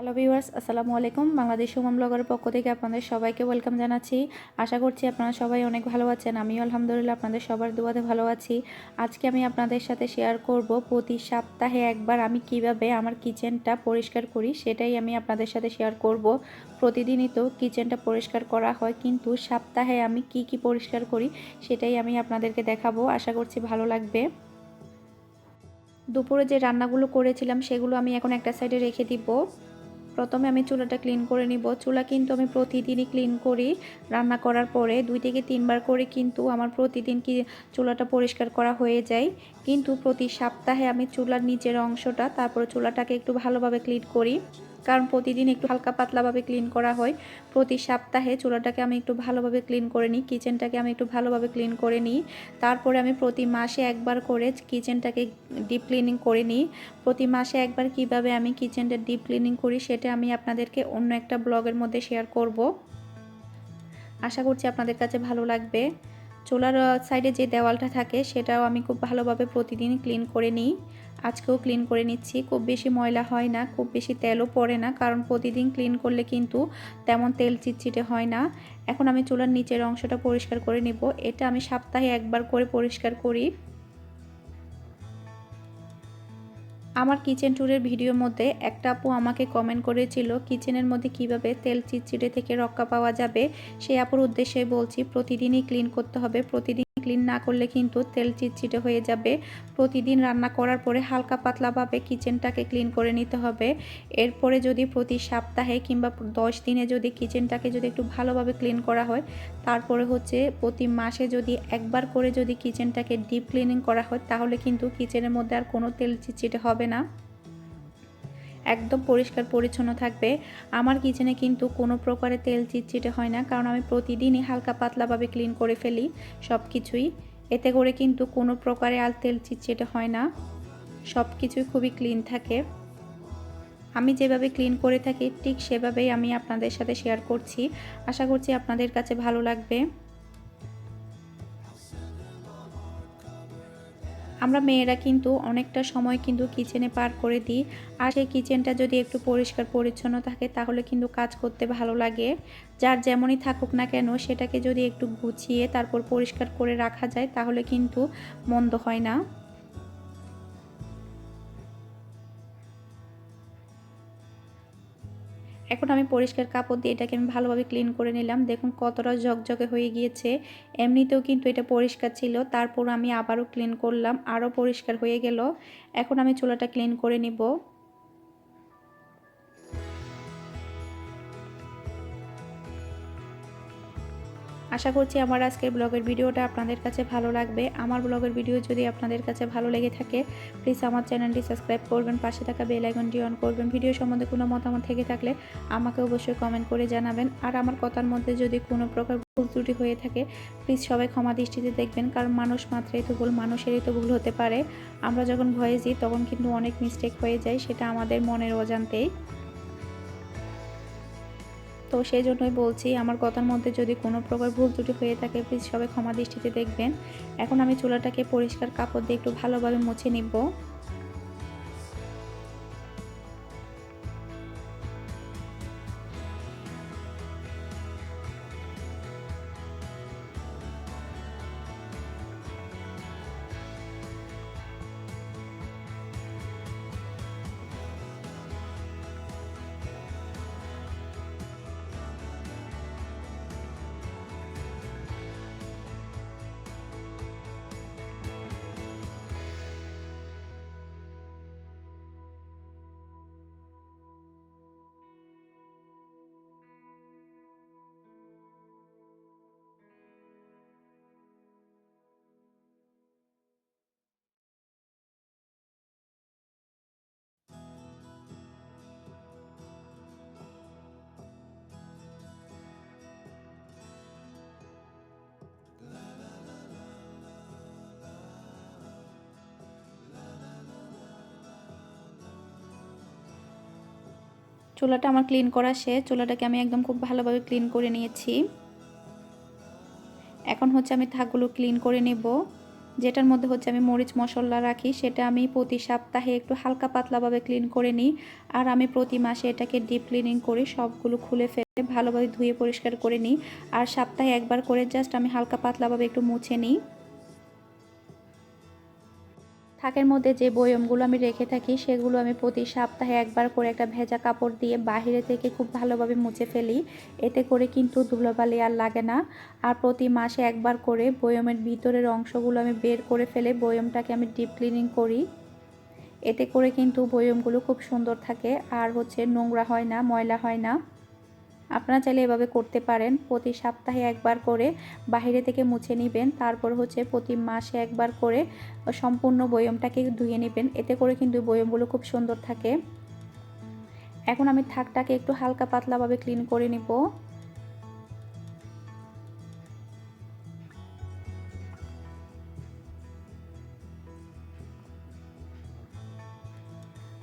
Hello viewers আসসালামু আলাইকুম। বাংলাদেশ সুমন ব্লগের পক্ষ থেকে আপনাদের সবাইকে ওয়েলকাম জানাচ্ছি। আশা করছি আপনারা সবাই অনেক ভালো আছেন। আমিও আলহামদুলিল্লাহ আপনাদের সবার দুয়াতে ভালো আছি। আজকে আমি আপনাদের সাথে শেয়ার করব প্রতি সপ্তাহে একবার আমি কীভাবে আমার কিচেনটা পরিষ্কার করি সেটাই আমি আপনাদের সাথে শেয়ার করব। প্রতিদিনই তো কিচেনটা পরিষ্কার করা হয়, কিন্তু সপ্তাহে আমি কি কি পরিষ্কার করি সেটাই আমি আপনাদেরকে দেখাবো। আশা করছি ভালো লাগবে। দুপুরে যে রান্নাগুলো করেছিলাম সেগুলো আমি এখন একটা সাইডে রেখে দিব। প্রথমে আমি চুলাটা ক্লিন করে নিব। চুলা কিন্তু আমি প্রতিদিনই ক্লিন করি। রান্না করার পরে দুই থেকে তিনবার করে কিন্তু আমার প্রতিদিন কি চুলাটা পরিষ্কার করা হয়ে যায়। কিন্তু প্রতি সপ্তাহে আমি চুলার নিচের অংশটা, তারপরে চুলাটাকে একটু ভালোভাবে ক্লিন করি। কারণ প্রতিদিন একটু হালকা পাতলাভাবে ক্লিন করা হয়। প্রতি সপ্তাহে চুলাটাকে আমি একটু ভালোভাবে ক্লিন করে নিই কিচেনটাকে আমি একটু ভালোভাবে ক্লিন করে নিই। তারপরে আমি প্রতি মাসে একবার করে কিচেনটাকে ডিপ ক্লিনিং করে নিই। প্রতি মাসে একবার কীভাবে আমি কিচেনটা ডিপ ক্লিনিং করি সেটা আমি আপনাদেরকে অন্য একটা ব্লগের মধ্যে শেয়ার করব। আশা করছি আপনাদের কাছে ভালো লাগবে। চুলার সাইডে যে দেওয়ালটা থাকে সেটাও আমি খুব ভালোভাবে প্রতিদিন ক্লিন করে নিই। আজকেও ক্লিন করে নিচ্ছি। খুব বেশি ময়লা হয় না, খুব বেশি তেলও পড়ে না, কারণ প্রতিদিন ক্লিন করলে কিন্তু তেমন তেল চিটচিটে হয় না। এখন আমি চুলার নিচের অংশটা পরিষ্কার করে নিব। এটা আমি সপ্তাহে একবার করে পরিষ্কার করি। আমার কিচেন ট্যুরের ভিডিওর মধ্যে একটা আপু আমাকে কমেন্ট করেছিল কিচেনের মধ্যে কীভাবে তেল চিটচিটে থেকে রক্ষা পাওয়া যাবে? সেই আপুর উদ্দেশ্যে বলছি, প্রতিদিনই ক্লিন করতে হবে, প্রতিদিন ক্লিন না করলে কিন্তু তেল চিটচিটে হয়ে যাবে। প্রতিদিন রান্না করার পরে হালকা পাতলাভাবে কিচেনটাকে ক্লিন করে নিতে হবে। এরপরে যদি প্রতি সপ্তাহে কিংবা দশ দিনে যদি কিচেনটাকে যদি একটু ভালোভাবে ক্লিন করা হয়, তারপরে হচ্ছে প্রতি মাসে যদি একবার করে যদি কিচেনটাকে ডিপ ক্লিনিং করা হয়, তাহলে কিন্তু কিচেনের মধ্যে আর কোনো তেল চিটচিটে হবে না। একদম পরিষ্কার পরিচ্ছন্ন থাকবে। আমার কিচেনে কিন্তু কোনো প্রকারের তেল চিটচিটে হয় না, কারণ আমি প্রতিদিনই হালকা পাতলাভাবে ক্লিন করে ফেলি সব কিছুই এতে করে কিন্তু কোনো প্রকারে আর তেল চিটচিটে হয় না। সব কিছুই খুবই ক্লিন থাকে। আমি যেভাবে ক্লিন করে থাকি, ঠিক সেভাবেই আমি আপনাদের সাথে শেয়ার করছি। আশা করছি আপনাদের কাছে ভালো লাগবে। আমরা মেয়েরা কিন্তু অনেকটা সময় কিন্তু কিচেনে পার করে দিই। আর সেই কিচেনটা যদি একটু পরিষ্কার পরিচ্ছন্ন থাকে, তাহলে কিন্তু কাজ করতে ভালো লাগে। যার যেমনই থাকুক না কেন, সেটাকে যদি একটু গুছিয়ে তারপর পরিষ্কার করে রাখা যায়, তাহলে কিন্তু মন্দ হয় না। এখন আমি পরিষ্কার কাপড় দিয়ে এটাকে আমি ভালোভাবে ক্লিন করে নিলাম। দেখুন কতটা ঝকঝকে হয়ে গিয়েছে। এমনিতেও কিন্তু এটা পরিষ্কার ছিল। তারপর আমি আবারও ক্লিন করলাম। আরও পরিষ্কার হয়ে গেল। এখন আমি চুলাটা ক্লিন করে নিব। আশা করছি আমার আজকের ব্লগের ভিডিওটা আপনাদের কাছে ভালো লাগবে। আমার ব্লগের ভিডিও যদি আপনাদের কাছে ভালো লেগে থাকে প্লিজ আমার চ্যানেলটি সাবস্ক্রাইব করবেন, পাশে থাকা বেল আইকনটি অন করবেন। ভিডিও সম্বন্ধে কোনো মতামত থেকে থাকলে আমাকে অবশ্যই কমেন্ট করে জানাবেন। আর আমার কথার মধ্যে যদি কোনো প্রকার ভুল ত্রুটি হয়ে থাকে প্লিজ সবাই ক্ষমা দৃষ্টিতে দেখবেন, কারণ মানুষ মাত্রাই তো ভুল, মানুষেরই তো ভুল হতে পারে। আমরা যখন ভয়েস দিই তখন কিন্তু অনেক মিস্টেক হয়ে যায়, সেটা আমাদের মনের অজান্তেই। তো সেই জন্যই বলছি, আমার কথার মধ্যে যদি কোনো প্রকার ভুল ত্রুটি হয়ে থাকে প্লিজ সবাই ক্ষমা দৃষ্টিতে দেখবেন। এখন আমি চুলাটাকে পরিষ্কার কাপড় দিয়ে একটু ভালোভাবে মুছে নিব। চুলাটা আমার ক্লিন করা শেষ। চুলাটাকে আমি একদম খুব ভালোভাবে ক্লিন করে নিয়েছি। এখন হচ্ছে আমি থাকগুলো ক্লিন করে নেব। যেটার মধ্যে হচ্ছে আমি মরিচ মশলা রাখি, সেটা আমি প্রতি সপ্তাহে একটু হালকা পাতলাভাবে ক্লিন করে নিই। আর আমি প্রতি মাসে এটাকে ডিপ ক্লিনিং করি সবগুলো খুলে ফেলে ভালোভাবে ধুয়ে পরিষ্কার করে নিই। আর সপ্তাহে একবার করে জাস্ট আমি হালকা পাতলাভাবে একটু মুছে নিই। থাকের মধ্যে যে বয়মগুলো আমি রেখে থাকি, সেগুলো আমি প্রতি সপ্তাহে একবার করে একটা ভেজা কাপড় দিয়ে বাহিরে থেকে খুব ভালোভাবে মুছে ফেলি। এতে করে কিন্তু ধুলোবালি আর লাগে না। আর প্রতি মাসে একবার করে বয়মের ভিতরের অংশগুলো আমি বের করে ফেলে বয়মটাকে আমি ডিপ ক্লিনিং করি। এতে করে কিন্তু বয়মগুলো খুব সুন্দর থাকে। আর হচ্ছে নোংরা হয় না, ময়লা হয় না। আপনারা চাইলে এভাবে করতে পারেন। প্রতি সপ্তাহে একবার করে বাহিরে থেকে মুছে নেবেন। তারপর হচ্ছে প্রতি মাসে একবার করে সম্পূর্ণ বয়মটাকে ধুয়ে নেবেন। এতে করে কিন্তু বয়মগুলো খুব সুন্দর থাকে। এখন আমি থাকটাকে একটু হালকা পাতলাভাবে ক্লিন করে নিব।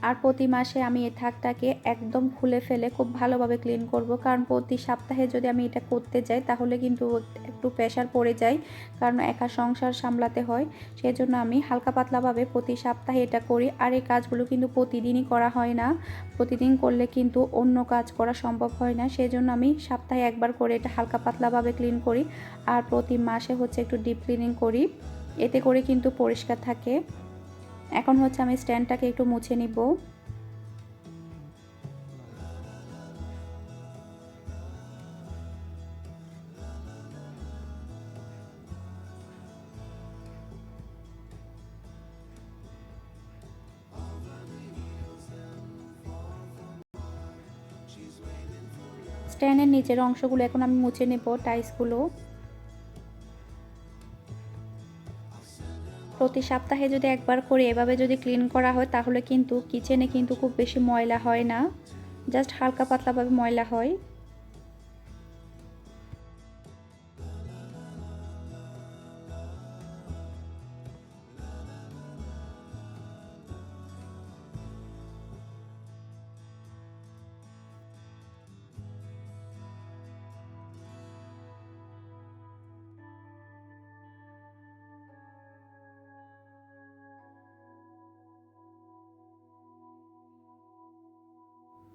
আর প্রতি মাসে আমি এই থাকটাকে একদম খুলে ফেলে খুব ভালোভাবে ক্লিন করব। কারণ প্রতি সপ্তাহে যদি আমি এটা করতে যাই, তাহলে কিন্তু একটু প্রেশার পড়ে যায়, কারণ একা সংসার সামলাতে হয়। সেই জন্য আমি হালকা পাতলাভাবে প্রতি সপ্তাহে এটা করি। আর এই কাজগুলো কিন্তু প্রতিদিনই করা হয় না। প্রতিদিন করলে কিন্তু অন্য কাজ করা সম্ভব হয় না। সেই জন্য আমি সপ্তাহে একবার করে এটা হালকা পাতলাভাবে ক্লিন করি। আর প্রতি মাসে হচ্ছে একটু ডিপ ক্লিনিং করি। এতে করে কিন্তু পরিষ্কার থাকে। এখন হচ্ছে আমি স্ট্যান্ডটাকে একটু মুছে নিব। স্ট্যান্ডের নিচের অংশগুলো এখন আমি মুছে নেব টাইসগুলো প্রতি সপ্তাহে যদি একবার করে এভাবে যদি ক্লিন করা হয়, তাহলে কিন্তু কিচেনে কিন্তু খুব বেশি ময়লা হয় না। জাস্ট হালকা পাতলাভাবে ময়লা হয়।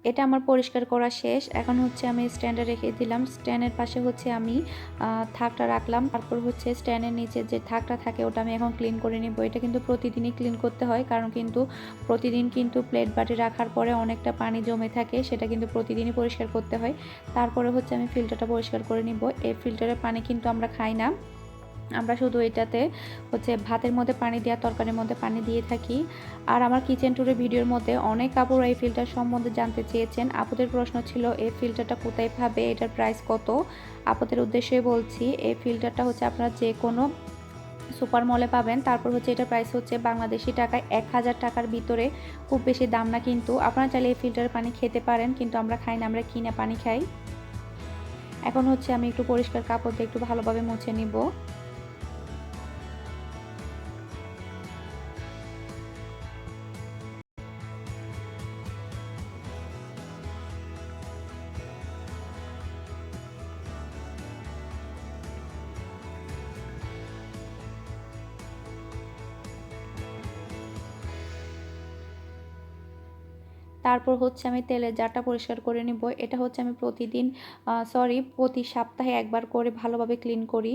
এটা আমার পরিষ্কার করা শেষ। এখন হচ্ছে আমি স্ট্যান্ডে রেখে দিলাম। স্ট্যান্ডের পাশে হচ্ছে আমি থাকটা রাখলাম। তারপর হচ্ছে স্ট্যান্ডের নিচে যে থাকটা থাকে ওটা আমি এখন ক্লিন করে নিব। এটা কিন্তু প্রতিদিনই ক্লিন করতে হয়, কারণ কিন্তু প্রতিদিন কিন্তু প্লেট বাটি রাখার পরে অনেকটা পানি জমে থাকে, সেটা কিন্তু প্রতিদিনই পরিষ্কার করতে হয়। তারপরে হচ্ছে আমি ফিল্টারটা পরিষ্কার করে নিব। এই ফিল্টারের পানি কিন্তু আমরা খাই না। আমরা শুধু এটাতে হচ্ছে ভাতের মধ্যে পানি দেওয়া তরকারির মধ্যে পানি দিয়ে থাকি। আর আমার কিচেন টুরের ভিডিওর মধ্যে অনেক কাপড় এই ফিল্টার সম্বন্ধে জানতে চেয়েছেন। আপুদের প্রশ্ন ছিল এই ফিল্টারটা কোথায় পাবে? এটার প্রাইস কত? আপুদের উদ্দেশ্যে বলছি এই ফিল্টারটা হচ্ছে আপনারা যে কোনো সুপার মলে পাবেন। তারপর হচ্ছে এটার প্রাইস হচ্ছে বাংলাদেশি টাকায় এক হাজার টাকার ভিতরে। খুব বেশি দাম না কিন্তু আপনারা চাইলে এই ফিল্টারের পানি খেতে পারেন, কিন্তু আমরা খাই না, আমরা কিনে পানি খাই। এখন হচ্ছে আমি একটু পরিষ্কার কাপড় দিয়ে একটু ভালোভাবে মুছে নিব। তারপর হচ্ছে আমি তেলের জারটা পরিষ্কার করে নিব। এটা হচ্ছে আমি প্রতিদিন সরি প্রতি সপ্তাহে একবার করে ভালোভাবে ক্লিন করি।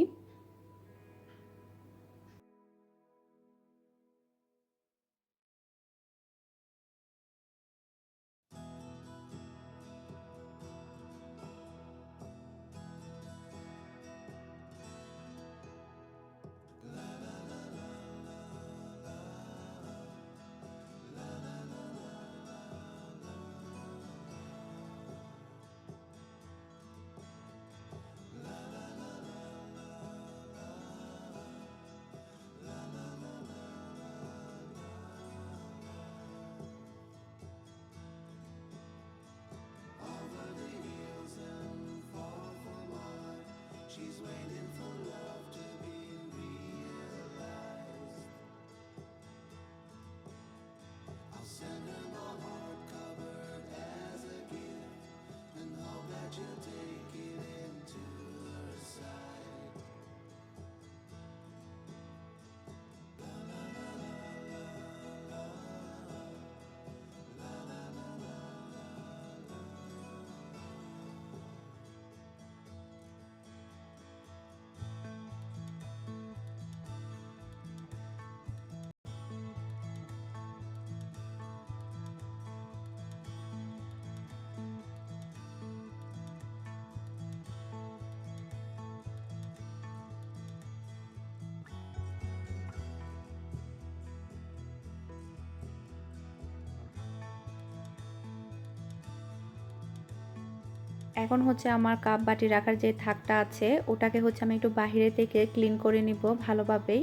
এখন হচ্ছে আমার কাপ বাটি রাখার যে থাকটা আছে, ওটাকে হচ্ছে আমি একটু বাহিরে থেকে ক্লিন করে নিব ভালোভাবেই।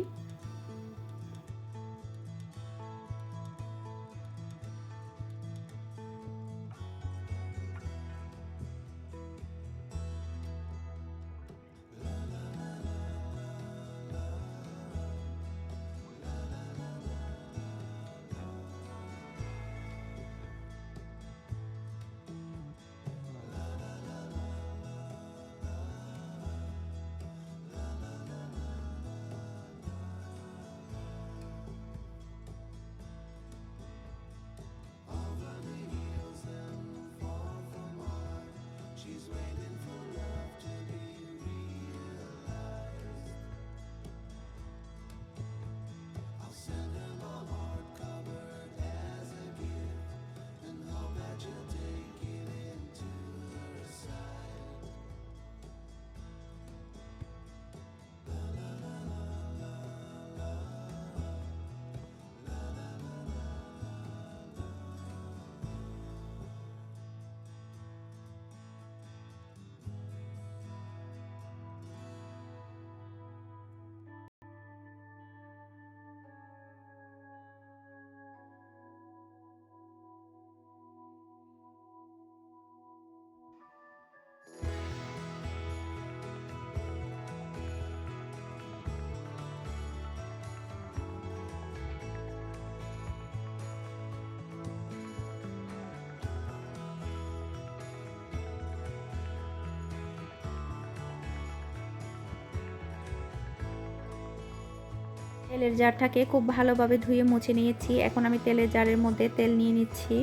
তেলের জারটাকে খুব ভালোভাবে ধুয়ে মুছে নিয়েছি। এখন আমি তেলের জারের মধ্যে তেল নিয়ে নিচ্ছি।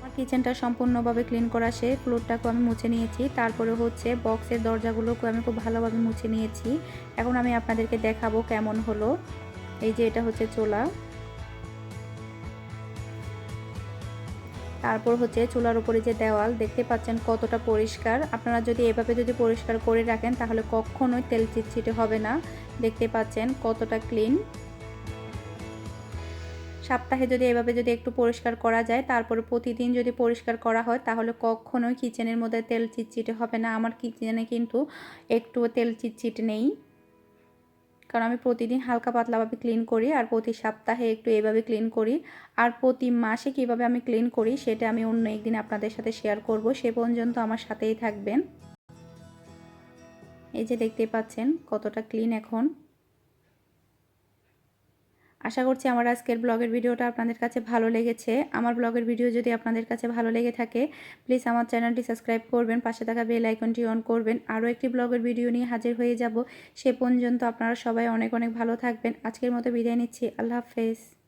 আমার কিচেনটা সম্পূর্ণভাবে ক্লিন করা শেষ ফ্লোরটাকেও আমি মুছে নিয়েছি। তারপরে হচ্ছে বক্সের দরজাগুলোকেও আমি খুব ভালোভাবে মুছে নিয়েছি। এখন আমি আপনাদেরকে দেখাবো কেমন হলো। এই যে এটা হচ্ছে চোলা। তারপর হচ্ছে চুলার উপরে যে দেওয়াল, দেখতে পাচ্ছেন কতটা পরিষ্কার। আপনারা যদি এভাবে যদি পরিষ্কার করে রাখেন, তাহলে কখনোই তেল চিটচিটে হবে না। দেখতে পাচ্ছেন কতটা ক্লিন সপ্তাহে যদি এভাবে যদি একটু পরিষ্কার করা যায়, তারপরে প্রতিদিন যদি পরিষ্কার করা হয়, তাহলে কখনোই কিচেনের মধ্যে তেল চিটচিটে হবে না। আমার কিচেনে কিন্তু একটু তেল চিটচিট নেই। কারণ আমি প্রতিদিন হালকা পাতলাভাবে ক্লিন করি আর প্রতি সপ্তাহে একটু এভাবে ক্লিন করি। আর প্রতি মাসে কীভাবে আমি ক্লিন করি, সেটা আমি অন্য একদিন আপনাদের সাথে শেয়ার করব। সে পর্যন্ত আমার সাথেই থাকবেন। এই যে দেখতে পাচ্ছেন, কতটা ক্লিন এখন। আশা করছি আমার আজকের ব্লগের ভিডিওটা আপনাদের কাছে ভালো লেগেছে। আমার ব্লগের ভিডিও যদি আপনাদের কাছে ভালো লেগে থাকে প্লিজ আমার চ্যানেলটি সাবস্ক্রাইব করবেন, পাশে থাকা বেল আইকনটি অন করবেন। আরও একটি ব্লগের ভিডিও নিয়ে হাজির হয়ে যাব। সে পর্যন্ত আপনারা সবাই অনেক অনেক ভালো থাকবেন। আজকের মতো বিদায় নিচ্ছি। আল্লাহ হাফেজ।